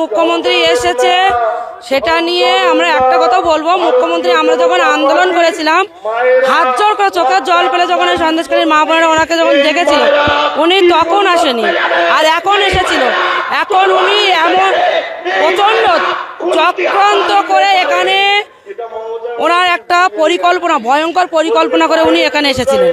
মুখ্যমন্ত্রী এসেছে, সেটা নিয়ে আমরা একটা কথা বলব। মুখ্যমন্ত্রী, আমরা যখন আন্দোলন করেছিলাম, হাত জোর করে চোখের জল পেলে যখন এই সন্দেশকারীর মা বোনেরা ওনাকে যখন দেখেছিল, উনি তখন আসেনি। আর এখন এসেছিল। এখন উনি এমন প্রচণ্ড চক্রান্ত করে এখানে ওনার একটা পরিকল্পনা, ভয়ঙ্কর পরিকল্পনা করে উনি এখানে এসেছিলেন।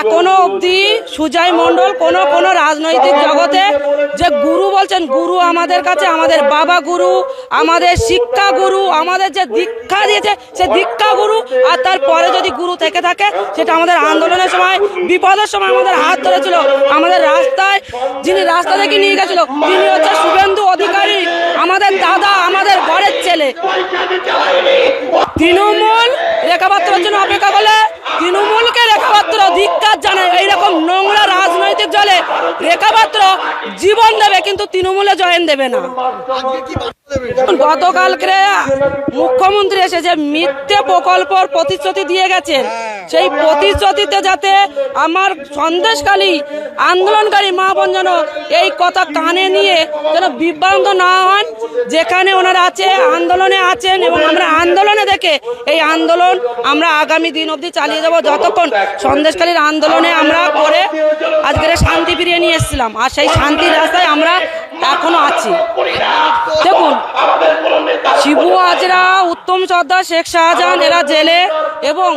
এখনও অবধি সুজয় মণ্ডল কোন কোন রাজনৈতিক জগতে যে গুরু বলছেন, গুরু আমাদের কাছে, আমাদের বাবা গুরু, আমাদের শিক্ষা গুরু, আমাদের যে দীক্ষা দিয়েছে, সে দীক্ষা গুরু, আর তারপরে যদি গুরু থেকে থাকে, সেটা আমাদের আন্দোলনের সময়, বিপদের সময় আমাদের হাত ধরেছিল। আমাদের রাস্তায় যিনি রাস্তা থেকে নিয়ে গেছিল, তিনি হচ্ছে শুভেন্দু অধিকারী, আমাদের দাদা, আমাদের ঘরের ছেলে। তৃণমূল রেখাপাত্রের জন্য অপেক্ষা করলে কিন্তু তৃণমূলে জয়েন দেবে না। গতকালকে মুখ্যমন্ত্রী এসে যে মিথ্যে প্রকল্পর প্রতিশ্রুতি দিয়ে গেছেন, সেই প্রতিশ্রুতিতে যাতে আমার সন্দেশকালী আন্দোলনকারী মা বোন যেন এই কথা কানে নিয়ে যেন বিভ্রান্ত না হন, যেখানে ওনারা আছে, আন্দোলনে আছেন এবং আমরা আন্দোলনে দেখে এই আন্দোলন আমরা আগামী দিন অবধি চালিয়ে যাব। যতক্ষণ সন্দেশকালীর আন্দোলনে আমরা করে আজকের শান্তি ফিরিয়ে নিয়ে এসেছিলাম। আর সেই শান্তির রাস্তায় আমরা এখনও আছি। দেখুন, শিবু হাজরা, উত্তম সর্দার শেখ শাহজাহান, এরা জেলে এবং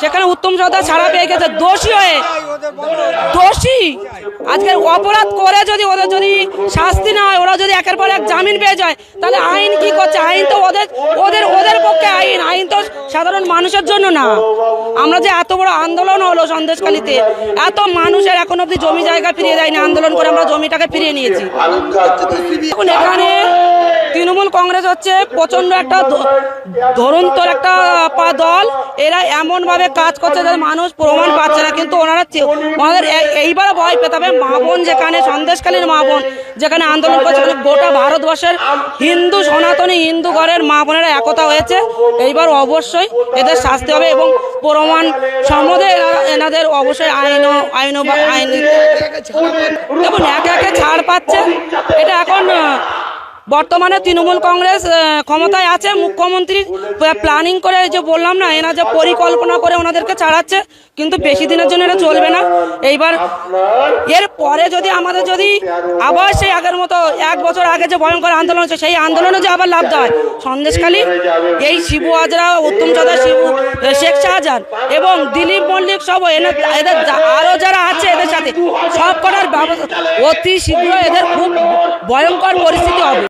সেখানে উত্তম সর্দার ছাড়া পেয়ে গেছে। দোষী হয়ে। দোষী। আজকের অপরাধ করে যদি ওদের যদি শাস্তি না হয়, ওরা যদি একের পর এক জামিন পেয়ে যায়, তাহলে আইন কি করছে? আইন তো ওদের ওদের ওদের পক্ষে আইন। আইন তো সাধারণ মানুষের জন্য না। আমরা যে এত বড় আন্দোলন হলো সন্দেশকালীতে এত মানুষের এখন অব্দি জমি জায়গা ফিরিয়ে দেয়নি আন্দোলন করে আমরা জমিটাকে ফিরিয়ে নিয়েছি। এখন এখানে কংগ্রেস হচ্ছে প্রচণ্ড একটা ধরন্তর একটা পা- দল। এরা এমন ভাবে কাজ করছে যাতে মানুষ প্রমাণ পাচ্ছে না। কিন্তু ওনারা ওনাদের এইবার ভয় পেতে হবে। মা বোন যেখানে সন্দেশকালীন মা বোন যেখানে আন্দোলন করছে ওখানে গোটা ভারতবর্ষের হিন্দু, সনাতনী হিন্দু ঘরের মা বোনেরা একতা হয়েছে। এইবার অবশ্যই এদের শাস্তি হবে এবং প্রমাণ সম্বন্ধে এনাদের অবশ্যই আইন আইন আইন দেখুন, একে একে ছাড় পাচ্ছে। এটা এখন বর্তমানে তৃণমূল কংগ্রেস ক্ষমতায় আছে। মুখ্যমন্ত্রী প্ল্যানিং করে যে বললাম না এনা যে পরিকল্পনা করে ওনাদেরকে ছাড়াচ্ছে কিন্তু বেশি দিনের জন্য এটা চলবে না। এইবার এর পরে যদি আমাদের যদি আবার সেই আগের মতো এক বছর আগে যে ভয়ঙ্কর আন্দোলন হচ্ছে, সেই আন্দোলনে যে আবার লাভ দেওয়া হয় সন্দেশখালী, এই শিবু হাজরা, উত্তম চাঁদা শিবু শেখ শাহজাহান এবং দিলীপ মল্লিক সব এনে- এদের আরও যারা আছে এদের সাথে সব করার ব্যবস্থা অতি শীঘ্র এদের খুব ভয়ঙ্কর পরিস্থিতি হবে।